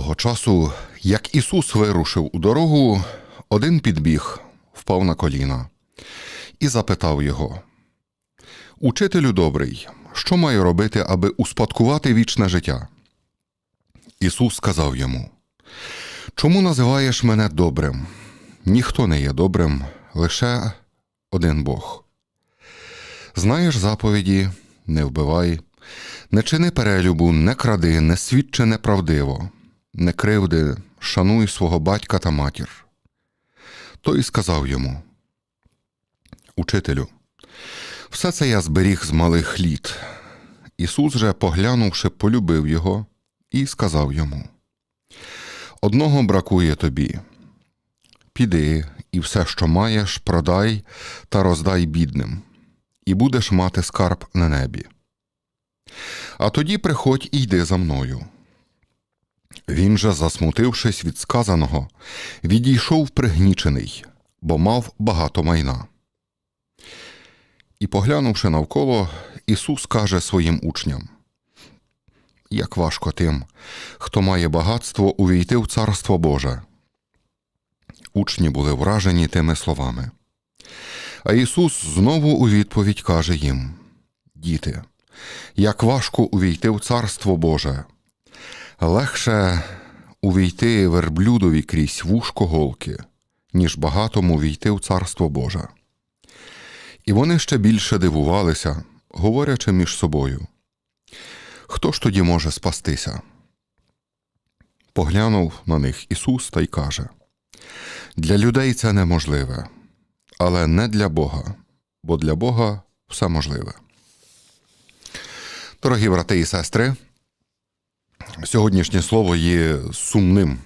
Того часу, як Ісус вирушив у дорогу, один підбіг, впав на коліна і запитав його: Учителю добрий, що маю робити, аби успадкувати вічне життя? Ісус сказав йому: Чому називаєш мене добрим? Ніхто не є добрим, лише один Бог. Знаєш заповіді, не вбивай, не чини перелюбу, не кради, не свідчи неправдиво, не кривди, шануй свого батька та матір. Той сказав йому: Учителю, все це я зберіг з малих літ. Ісус же, поглянувши, полюбив його і сказав йому: Одного бракує тобі. Піди і все, що маєш, продай та роздай бідним, і будеш мати скарб на небі. А тоді приходь і йди за мною. Він же, засмутившись від сказаного, відійшов пригнічений, бо мав багато майна. І, поглянувши навколо, Ісус каже своїм учням: Як важко тим, хто має багатство увійти в Царство Боже. Учні були вражені тими словами. А Ісус знову у відповідь каже їм: Діти, як важко увійти в Царство Боже, легше увійти верблюдові крізь вушко голки, ніж багатому війти в Царство Боже. І вони ще більше дивувалися, говорячи між собою. Хто ж тоді може спастися? Поглянув на них Ісус та й каже: Для людей це неможливе, але не для Бога, бо для Бога все можливе. Дорогі брати і сестри, сьогоднішнє слово є сумним.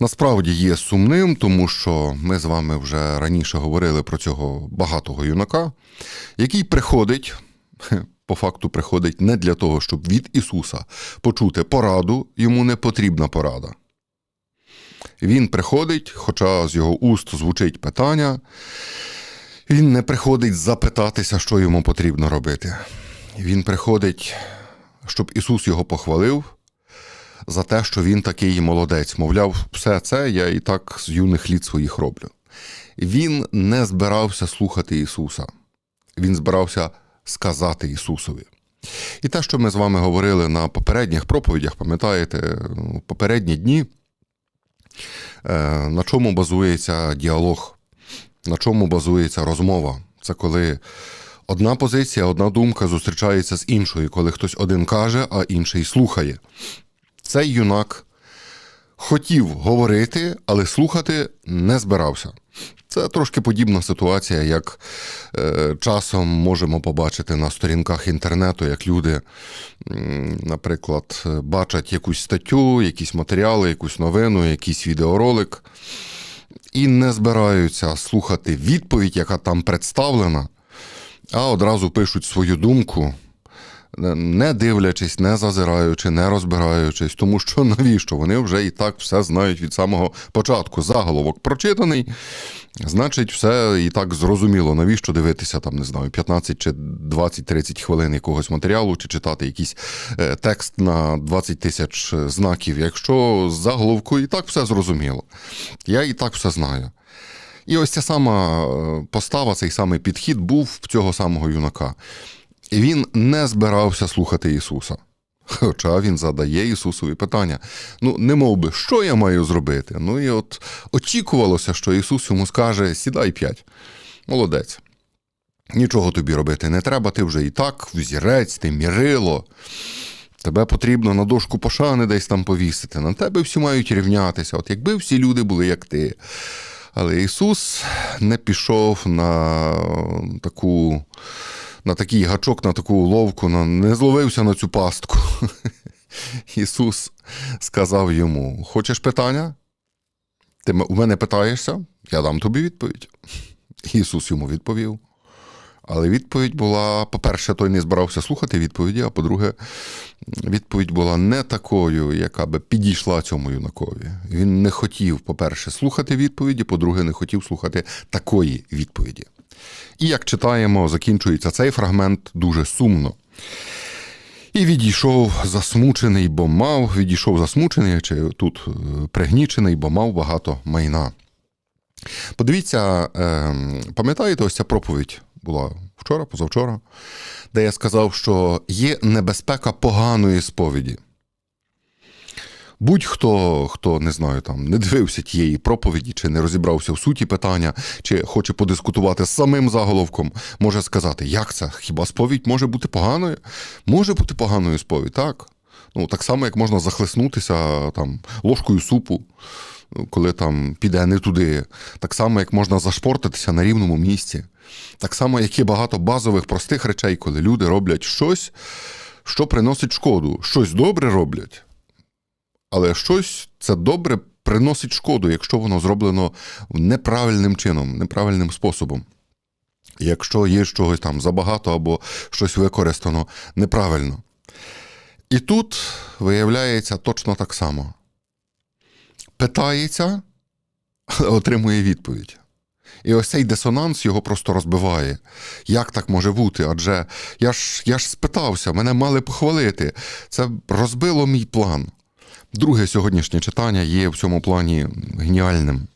Насправді є сумним, тому що ми з вами вже раніше говорили про цього багатого юнака, який приходить, по факту приходить не для того, щоб від Ісуса почути пораду, йому не потрібна порада. Він приходить, хоча з його уст звучить питання, він не приходить запитатися, що йому потрібно робити. Він приходить, щоб Ісус його похвалив за те, що він такий молодець. Мовляв, все це я і так з юних літ своїх роблю. Він не збирався слухати Ісуса, він збирався сказати Ісусові. І те, що ми з вами говорили на попередніх проповідях, пам'ятаєте, у попередні дні, е, на чому базується діалог, на чому базується розмова. Це коли одна позиція, одна думка зустрічається з іншою, коли хтось один каже, а інший слухає. Цей юнак хотів говорити, але слухати не збирався. Це трошки подібна ситуація, як е, часом можемо побачити на сторінках інтернету, як люди, наприклад, бачать якусь статтю, якісь матеріали, якусь новину, якийсь відеоролик, і не збираються слухати відповідь, яка там представлена, а одразу пишуть свою думку, не дивлячись, не зазираючи, не розбираючись, тому що навіщо? Вони вже і так все знають від самого початку. Заголовок прочитаний, значить, все і так зрозуміло. Навіщо дивитися там, не знаю, 15 чи 20-30 хвилин якогось матеріалу, чи читати якийсь е, текст на 20 тисяч знаків, якщо з заголовку і так все зрозуміло. Я і так все знаю. І ось ця сама е, постава, цей самий підхід був в цього самого юнака. І він не збирався слухати Ісуса. Хоча він задає Ісусові питання: ну, не мов би, що я маю зробити? Ну і от очікувалося, що Ісус йому скаже: сідай п'ять. Молодець. Нічого тобі робити не треба, ти вже і так, взірець, ти мірило. Тебе потрібно на дошку пошани десь там повісити. На тебе всі мають рівнятися. От якби всі люди були як ти. Але Ісус не пішов на таку на такий гачок, на таку уловку, не зловився на цю пастку. Ісус сказав йому: Хочеш питання? Ти у мене питаєшся? Я дам тобі відповідь. Ісус йому відповів. Але відповідь була: по-перше, той не збирався слухати відповіді, а по-друге, відповідь була не такою, яка би підійшла цьому юнакові. Він не хотів, по-перше, слухати відповіді, по-друге, не хотів слухати такої відповіді. І як читаємо, закінчується цей фрагмент дуже сумно. І відійшов засмучений, бо мав, відійшов засмучений, чи тут е, пригнічений, бо мав багато майна. Подивіться, е, пам'ятаєте, ось ця проповідь була вчора, позавчора, де я сказав, що є небезпека поганої сповіді. Будь-хто, хто не знаю, там не дивився тієї проповіді, чи не розібрався в суті питання, чи хоче подискутувати з самим заголовком, може сказати, як це? Хіба сповідь може бути поганою? Може бути поганою сповідь, так. Ну, так само, як можна захлеснутися там, ложкою супу, коли там піде не туди. Так само, як можна зашпортитися на рівному місці. Так само, як є багато базових простих речей, коли люди роблять щось, що приносить шкоду. Щось добре роблять. Але щось це добре приносить шкоду, якщо воно зроблено неправильним чином, неправильним способом. Якщо є чогось там забагато або щось використано неправильно. І тут виявляється точно так само. Питається, але отримує відповідь. І ось цей дисонанс його просто розбиває. Як так може бути? Адже я ж, я ж спитався, мене мали похвалити. Це розбило мій план. Друге сьогоднішнє читання є в цьому плані геніальним.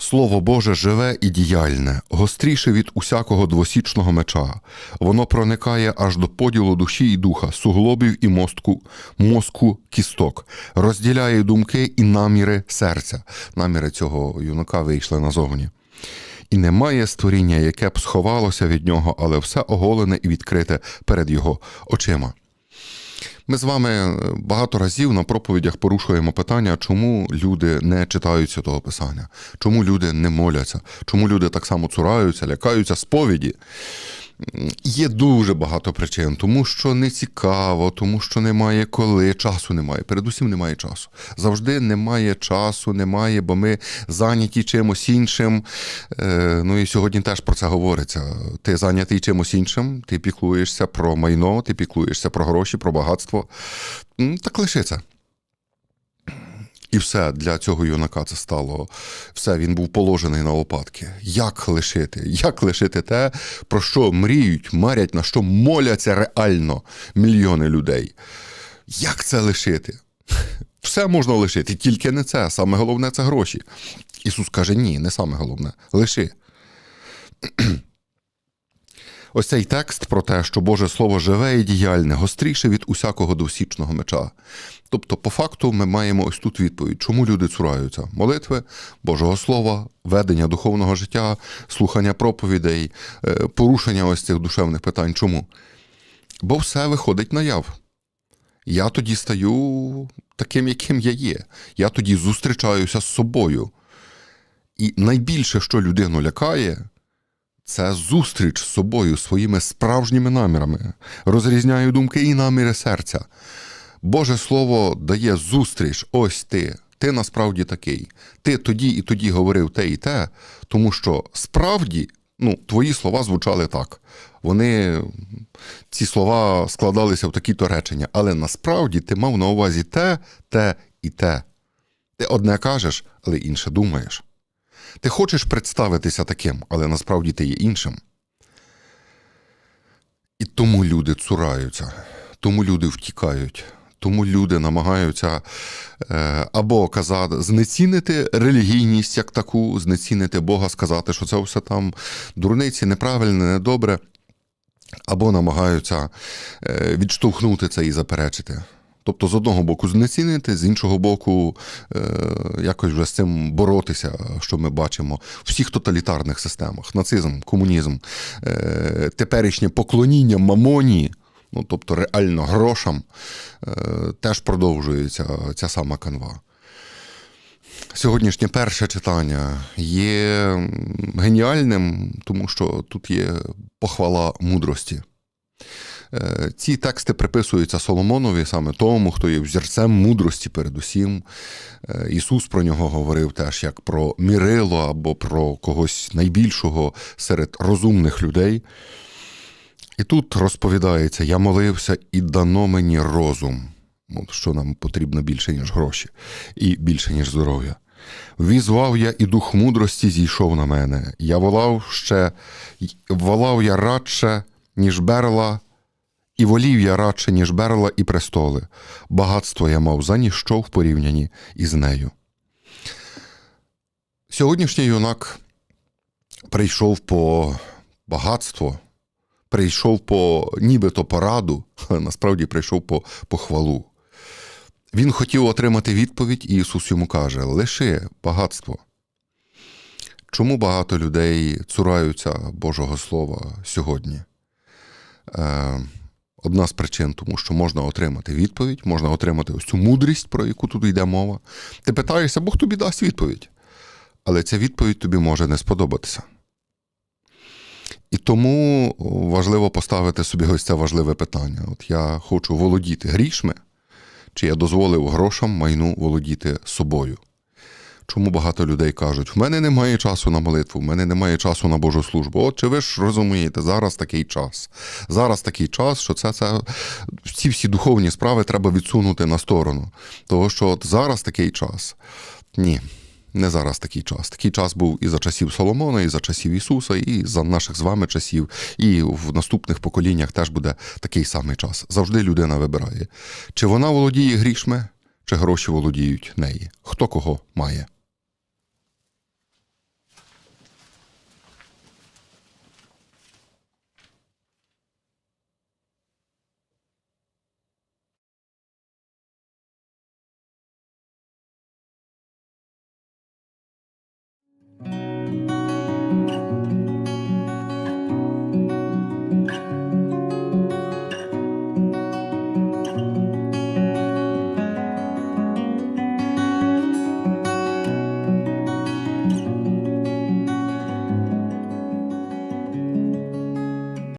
Слово Боже живе і діяльне, гостріше від усякого двосічного меча. Воно проникає аж до поділу душі і духа, суглобів і мостку, мозку кісток, розділяє думки і наміри серця. Наміри цього юнака вийшли назовні. І немає створіння, яке б сховалося від нього, але все оголене і відкрите перед його очима. Ми з вами багато разів на проповідях порушуємо питання, чому люди не читають святого Писання, чому люди не моляться, чому люди так само цураються, лякаються сповіді. Є дуже багато причин, тому що не цікаво, тому що немає коли, часу немає. Передусім немає часу. Завжди немає часу, немає, бо ми зайняті чимось іншим. Е, Ну і сьогодні теж про це говориться. Ти зайнятий чимось іншим, ти піклуєшся про майно, ти піклуєшся про гроші, про багатство. Так лиши це. І все для цього юнака це стало. Все, він був положений на лопатки. Як лишити? Як лишити те, про що мріють, марять, на що моляться реально мільйони людей? Як це лишити? Все можна лишити, тільки не це. Саме головне це гроші. Ісус каже: ні, не саме головне. Лиши. Ось цей текст про те, що Боже Слово живе і діяльне, гостріше від усякого двосічного меча. Тобто, по факту, ми маємо ось тут відповідь, чому люди цураються: молитви, Божого Слова, ведення духовного життя, слухання проповідей, е, порушення ось цих душевних питань. Чому? Бо все виходить наяв. Я тоді стаю таким, яким я є. Я тоді зустрічаюся з собою. І найбільше, що людину лякає, це зустріч з собою, своїми справжніми намірами. Розрізняю думки і наміри серця. Боже Слово дає зустріч, ось ти. Ти насправді такий. Ти тоді і тоді говорив те і те, тому що справді ну, твої слова звучали так. Вони, ці слова складалися в такі-то речення, але насправді ти мав на увазі те, те і те. Ти одне кажеш, але інше думаєш. Ти хочеш представитися таким, але насправді ти є іншим. І тому люди цураються, тому люди втікають, тому люди намагаються е, або казати, знецінити релігійність як таку, знецінити Бога, сказати, що це все там дурниці, неправильне, недобре, або намагаються е, відштовхнути це і заперечити. Тобто, з одного боку, знецінити, з іншого боку, е, якось вже з цим боротися, що ми бачимо в всіх тоталітарних системах: нацизм, комунізм, е, теперішнє поклоніння мамоні, ну тобто реально грошам, е, теж продовжується ця сама канва. Сьогоднішнє перше читання є геніальним, тому що тут є похвала мудрості. Е, Ці тексти приписуються Соломонові, саме тому, хто є взірцем мудрості передусім. Е, Ісус про нього говорив теж як про мірило або про когось найбільшого серед розумних людей. І тут розповідається: я молився і дано мені розум, От що нам потрібно більше, ніж гроші, і більше, ніж здоров'я. Візвав я, і дух мудрості зійшов на мене. Я волав ще, волав я радше, ніж берла, і волів я радше, ніж берла і престоли. Багатство я мав за ніщо в порівнянні із нею. Сьогоднішній юнак прийшов по багатство, прийшов по нібито пораду, а насправді прийшов по похвалу. Він хотів отримати відповідь, і Ісус йому каже: лиши багатство. Чому багато людей цураються Божого Слова сьогодні? Е, одна з причин, тому що можна отримати відповідь, можна отримати ось цю мудрість, про яку тут йде мова. Ти питаєшся, Бог тобі дасть відповідь. Але ця відповідь тобі може не сподобатися. І тому важливо поставити собі ось це важливе питання. От я хочу володіти грішми, чи я дозволив грошам майну володіти собою. Чому багато людей кажуть, в мене немає часу на молитву, в мене немає часу на Божу службу. От чи ви ж розумієте, зараз такий час. Зараз такий час, що це, це ці всі духовні справи треба відсунути на сторону. Того, що от зараз такий час. Ні, не зараз такий час. Такий час був і за часів Соломона, і за часів Ісуса, і за наших з вами часів, і в наступних поколіннях теж буде такий самий час. Завжди людина вибирає, чи вона володіє грішми, чи гроші володіють неї. Хто кого має.